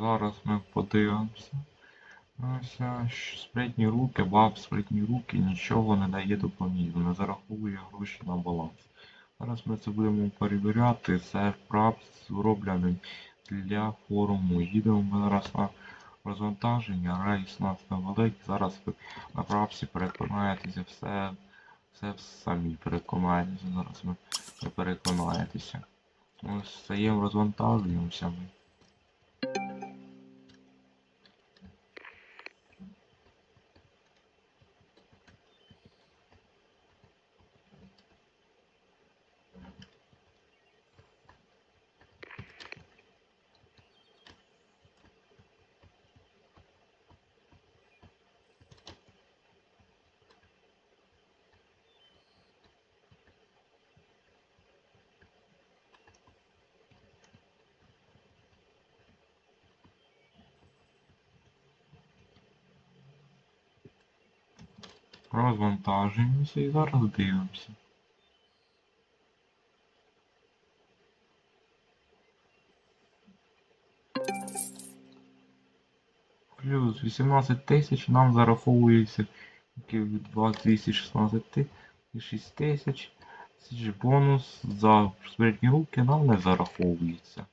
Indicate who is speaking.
Speaker 1: Зараз ми подивимося. Ось спритні руки, баб, спритні руки нічого не дає допоміжно, не зараховує гроші на баланс. Зараз ми це будемо перевіряти. Це вправ зроблений для форуму. Їдемо ми зараз на розвантаження, рейс нас невеликий. Зараз ви на прапсі переконаєтеся все, все самі переконаєтеся. Зараз ми переконаєтеся. Ось стаємо розвантажуємося ми. Розвантажуємося і зараз дивимося. Плюс 18 тисяч нам зараховується від 216 тисяч 6 тисяч. Тисяч бонус за спритні руки нам не зараховується.